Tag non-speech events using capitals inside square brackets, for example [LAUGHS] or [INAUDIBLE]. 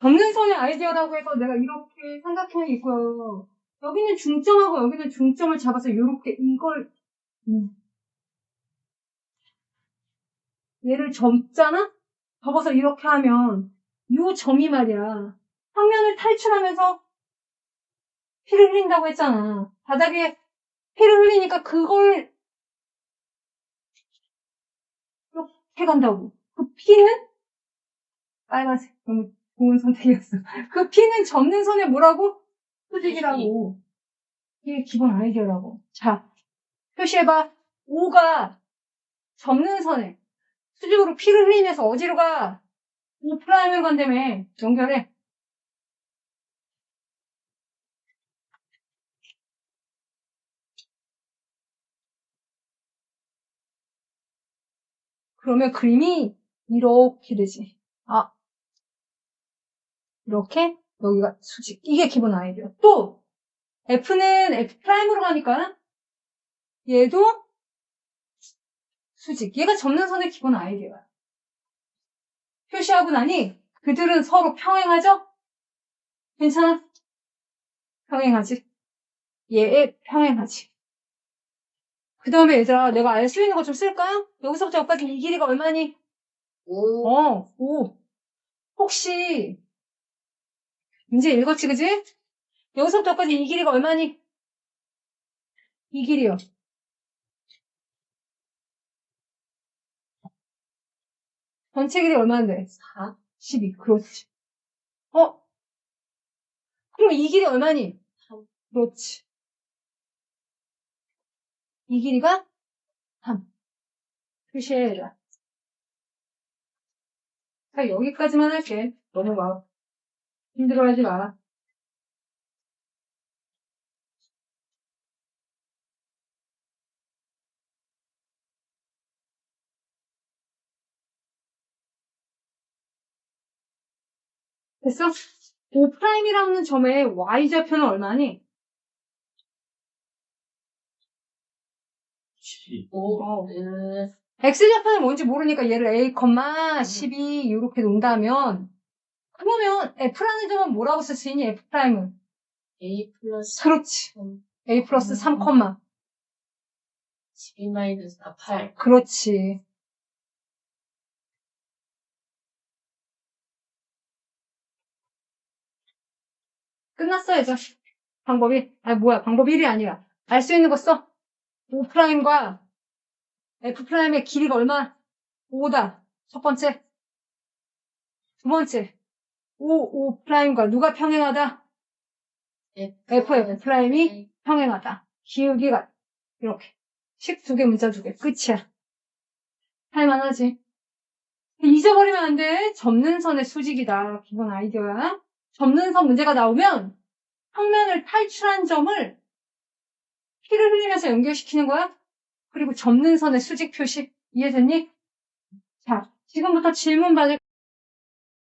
접는 선의 아이디어라고 해서 내가 이렇게 삼각형이 있고요. 여기는 중점하고 여기는 중점을 잡아서 이렇게 이걸 음. 얘를 접잖아? 접어서 이렇게 하면 이 점이 말이야. 평면을 탈출하면서 피를 흘린다고 했잖아. 바닥에 피를 흘리니까 그걸 이렇게 간다고. 그 피는 빨간색 좋은 선택이었어. [LAUGHS] 그 피는 접는 선에 뭐라고? 수직이라고. 이게 기본 아이디어라고. 자, 표시해봐. 5가 접는 선에 수직으로 피를 흘리면서 어디로 가? 5 프라임을 간다며. 연결해. 그러면 그림이 이렇게 되지. 아. 이렇게 여기가 수직. 이게 기본 아이디어. 또 F는 F 프라임으로 가니까 얘도 수직. 얘가 접는 선의 기본 아이디어야. 표시하고 나니 그들은 서로 평행하죠? 괜찮아? 평행하지? 얘에 평행하지. 그 다음에 얘들아 내가 알 수 있는 거 좀 쓸까요? 여기서부터 여기까지 이 길이가 얼마니? 오. 어, 오. 혹시 이제 읽었지 그지? 여기서부터 여기까지 이 길이가 얼마니? 이 길이요. 전체 길이 얼마인데? 4. 12. 그렇지. 어? 그럼 이 길이 얼마니? 삼. 그렇지. 이 길이가 3. 표시해라. 자, 여기까지만 할게. 너무 막 힘들어하지 마. 됐어? 5'이라는 점의 y좌표는 얼마니? 12. 5. 어. 음. x좌표는 뭔지 모르니까 얘를 a, 12 이렇게 놓는다면 그러면 f라는 점은 뭐라고 쓸 수 있니? f'은? A 플러스 그렇지. 3. a 플러스 3, 12 마이너스 아, 8. 그렇지. 끝났어, 이제. 방법이, 아, 뭐야, 방법 1이 아니라. 알 수 있는 거 써. 5'과 F'의 길이가 얼마? 5다. 첫 번째. 두 번째. 5, 5'과 누가 평행하다? F, F'이 평행하다. 기울기가 이렇게. 식 두 개, 문자 두 개. 끝이야. 할만하지. 잊어버리면 안 돼. 접는 선의 수직이다. 기본 아이디어야. 접는 선 문제가 나오면 평면을 탈출한 점을 피를 흘리면서 연결시키는 거야. 그리고 접는 선의 수직 표시. 이해됐니? 자, 지금부터 질문 받을